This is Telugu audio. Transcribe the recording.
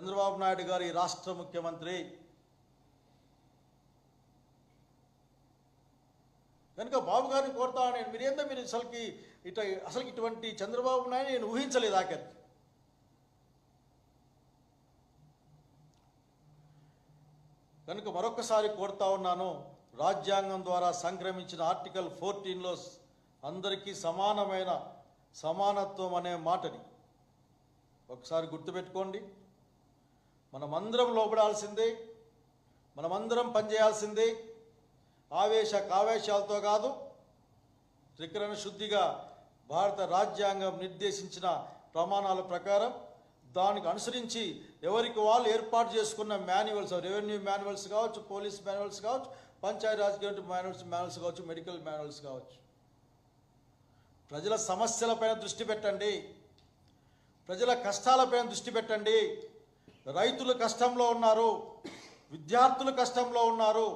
చంద్రబాబు నాయుడు గారి రాష్ట్ర ముఖ్యమంత్రి. కనుక బాబు గారిని కోరుతా నేను మీరేందో మీరు అసలుకి ఇట అసలు ఇటువంటి చంద్రబాబు నాయుడు నేను ఊహించలేదు ఆఖరికి కనుక మరొకసారి కోరుతా ఉన్నాను రాజ్యాంగం ద్వారా సంక్రమించిన ఆర్టికల్ ఫోర్టీన్లో అందరికీ సమానమైన సమానత్వం అనే మాటని. ఒకసారి గుర్తుపెట్టుకోండి. మనమందరం లోపడాల్సిందే మనమందరం పనిచేయాల్సిందే. ఆవేశ కావేశాలతో కాదు త్రికరణ శుద్ధిగా భారత రాజ్యాంగం నిర్దేశించిన ప్రమాణాల ప్రకారం దానికి అనుసరించి ఎవరికి వాళ్ళు ఏర్పాటు చేసుకున్న మాన్యువల్స్ రెవెన్యూ మాన్యువల్స్ కావచ్చు పోలీస్ మాన్యువల్స్ కావచ్చు పంచాయతీరాజ్ మాన్యువల్స్ మాన్యువల్స్ కావచ్చు మెడికల్ మాన్యువల్స్ కావచ్చు. ప్రజల సమస్యలపైన దృష్టి పెట్టండి. ప్రజల కష్టాలపైన దృష్టి పెట్టండి. రైతులు కష్టంలో ఉన్నారు విద్యార్థులు కష్టంలో ఉన్నారు